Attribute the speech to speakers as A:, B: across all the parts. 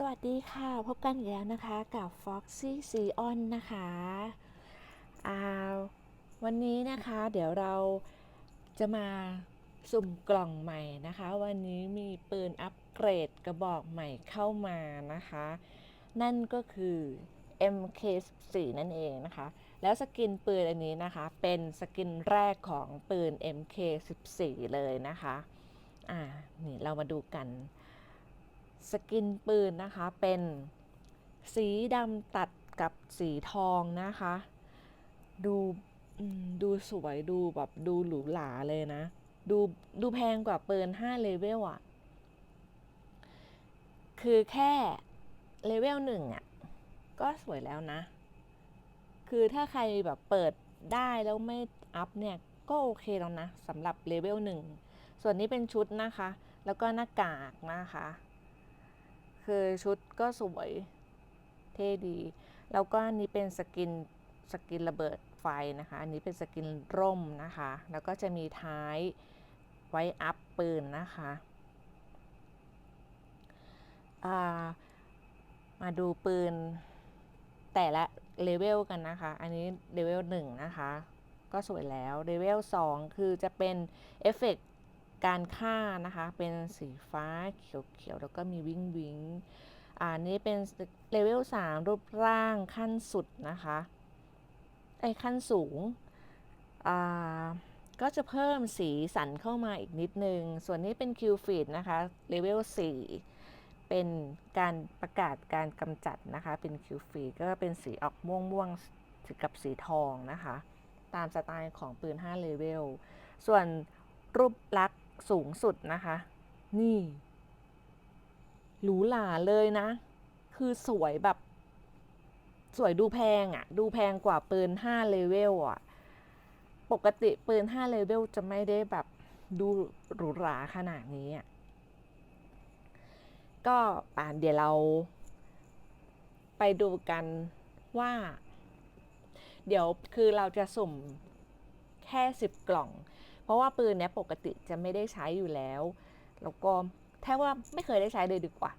A: สวัสดีค่ะ พบกันอีกแล้วนะคะกับ Foxy s e o n นะคะอ่าวันนี้นะคะเดี๋ยวเราจะมาสุ่มกล่องใหม่นะคะ วันนี้มีปืนอัปเกรดกระบอกใหม่เข้ามานะคะ นั่นก็คือ MK14 นั่นเองนะคะ แล้วสกินปืนอันนี้นะคะ เป็นสกินแรกของปืน MK14 เลยนะคะ อ่า นี่เรามาดูกัน สกินปืนนะคะเป็นสีดำตัดกับสีทองนะคะ ดูดูสวยดูแบบดูหรูหราเลยนะ ดูดูแพงกว่าปืน5เลเวลอะคือแค่เลเวลหนึ่งอะก็สวยแล้วนะ คือถ้าใครแบบเปิดได้แล้วไม่อัพเนี่ย ก็โอเคแล้วนะสำหรับเลเวลหนึ่งส่วนนี้เป็นชุดนะคะ แล้วก็หน้ากากนะคะ คือชุดก็สวยเท่ดี แล้วก็อันนี้เป็นสกินสกินระเบิดไฟนะคะ อันนี้เป็นสกินร่มนะคะ แล้วก็จะมีท้ายไว้อัพปืนนะคะามาดูปืนแต่ละเลเวลกันนะคะ อันนี้เลเวลหนึ่งนะคะ ก็สวยแล้ว เลเวล2คือจะเป็นเอฟเฟกต์ การฆ่านะคะ เป็นสีฟ้าเขียวๆ แล้วก็มีวิงวิงอ่านี้เป็นเลเวล3รูปร่างขั้นสุดนะคะไอขั้นสูงอ่าก็จะเพิ่มสีสันเข้ามาอีกนิดนึง ส่วนนี้เป็นคิวฟีดนะคะเลเวล4เป็นการประกาศการกำจัดนะคะ เป็นคิวฟีดก็เป็นสีออกม่วงม่วงๆกับสีทองนะคะ ตามสไตล์ของปืน5เลเวล ส่วนรูปลักษ สูงสุดนะคะ นี่หรูหราเลยนะ คือสวยแบบ สวยดูแพงอะ่ะ ดูแพงกว่าปืน5เลเวลอะ ปกติปืน5เลเวลจะไม่ได้แบบดูหรูหราขนาดนี้อะ ก็ป่านเดี๋ยวเราไปดูกันว่า เดี๋ยวคือเราจะสุ่มแค่ 10 กล่อง เพราะว่าปืนเนี้ยปกติจะไม่ได้ใช้อยู่แล้ว แล้วก็แทบว่าไม่เคยได้ใช้เลยดีกว่า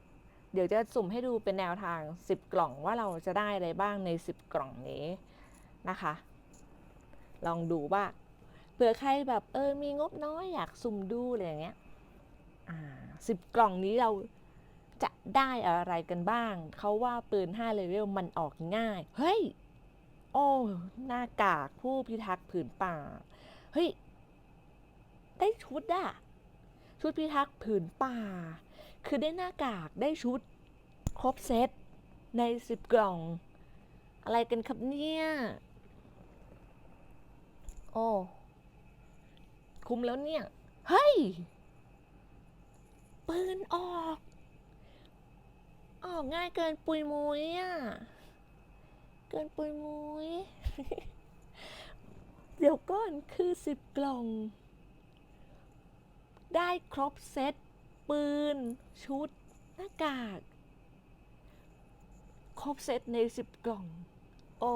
A: เดี๋ยวจะสุ่มให้ดูเป็นแนวทาง 10 กล่องว่าเราจะได้อะไรบ้างใน 10 กล่องนี้นะคะ ลองดูว่าเผื่อใครแบบเออมีงบน้อยอยากสุ่มดูอะไรอย่างเงี้ยอ่าสิบกล่องนี้เราจะได้อะไรกันบ้าง เขาว่าปืน5เลเวลมันออกง่าย เฮ้ย โอ้ หน้ากากผู้พิทักษ์ผืนป่า เฮ้ย ได้ชุดอะชุดพิทักษ์ผืนป่า คือได้หน้ากากได้ชุด ครบเซตในสิบกล่อง อะไรกันครับเนี่ย โอ้ คุ้มแล้วเนี่ย เฮ้ย ปืนออก ออกง่ายเกินปุยมุยอะ เกินปุยมุย เดี๋ยวก่อนคือสิบกล่อง ได้ครบเซตปืน ชุด หน้ากาก ครบเซตในสิบกล่อง โอ้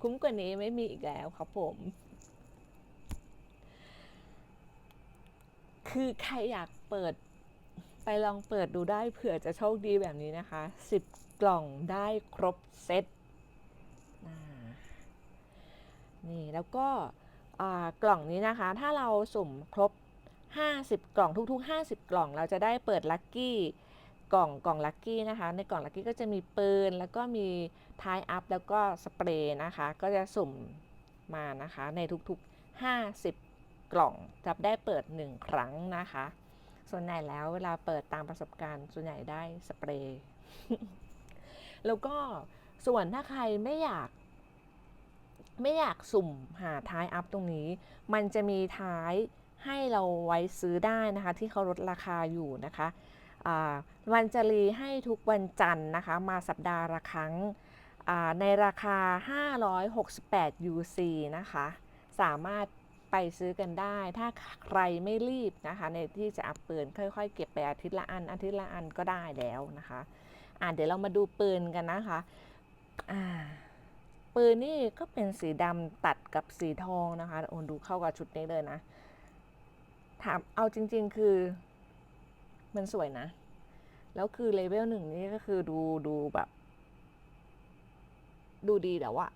A: คุ้มกว่านี้ไม่มีอีกแล้วครับผม คือใครอยากเปิดไปลองเปิดดูได้เผื่อจะโชคดีแบบนี้นะคะ 10 กล่องได้ครบเซตนี่แล้วก็กล่องนี้นะคะ ถ้าเราสุ่มครบ 50 กล่องทุก ๆ 50 กล่องเราจะได้เปิดลัคกี้กล่องกล่องลัคกี้นะคะ ในกล่องลัคกี้ก็จะมีปืน แล้วก็มีทายอัพแล้วก็สเปรย์นะคะ ก็จะสุ่มมานะคะในทุกๆ 50 กล่องจะได้เปิด 1 ครั้งนะคะ ส่วนใหญ่แล้วเวลาเปิดตามประสบการณ์ ส่วนใหญ่ได้สเปรย์แล้วก็ส่วนถ้าใครไม่อยาก ไม่อยากสุ่มหาท้ายอัพตรงนี้ มันจะมีท้าย ให้เราไว้ซื้อได้นะคะที่เขาลดราคาอยู่นะคะวันจรีให้ทุกวันจันทร์นะคะมาสัปดาห์ละครั้งในราคา 568 UC นะคะ สามารถไปซื้อกันได้ ถ้าใครไม่รีบนะคะ ในที่จะอัพปืนค่อยๆ เก็บไปอาทิตย์ละอัน อาทิตย์ละอันก็ได้แล้วนะคะอ่าเดี๋ยวเรามาดูปืนกันนะคะอ่าปืนนี่ก็เป็นสีดำตัดกับสีทองนะคะโอ้ดูเข้ากับชุดนี้เลยนะ ถามเอาจริง ๆ คือ มันสวยนะ แล้วคือเลเวลหนึ่งนี่ก็คือดูดูแบบ ดูดีแต่ว่า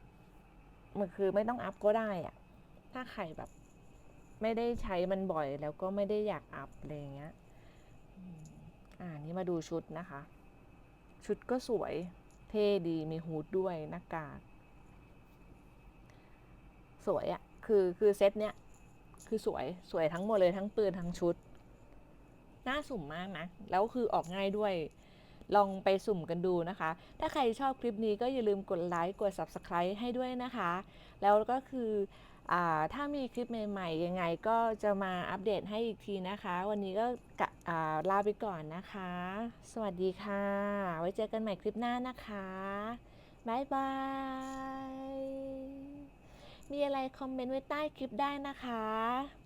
A: มันคือไม่ต้องอัพก็ได้อะถ้าใครแบบ ไม่ได้ใช้มันบ่อยแล้วก็ไม่ได้อยากอัพอะไรเงี้ย อ่านี่มาดูชุดนะคะ ชุดก็สวย เท่ดีมีฮูดด้วยหน้ากาก สวยอะคือคือเซตเนี้ย คือสวยสวยทั้งหมดเลยทั้งปืนทั้งชุด น่าสุ่มมากนะ แล้วคือออกง่ายด้วย ลองไปสุ่มกันดูนะคะ ถ้าใครชอบคลิปนี้ก็อย่าลืมกดไลค์กด Subscribe ให้ด้วยนะคะ แล้วก็คืออถ้ามีคลิปใหม่ๆ ยังไงก็จะมาอัปเดตให้อีกทีนะคะ วันนี้ก็ลาไปก่อนนะคะ สวัสดีค่ะ ไว้เจอกันใหม่คลิปหน้านะคะบ๊ายบาย มีอะไรคอมเมนต์ไว้ใต้คลิปได้นะคะ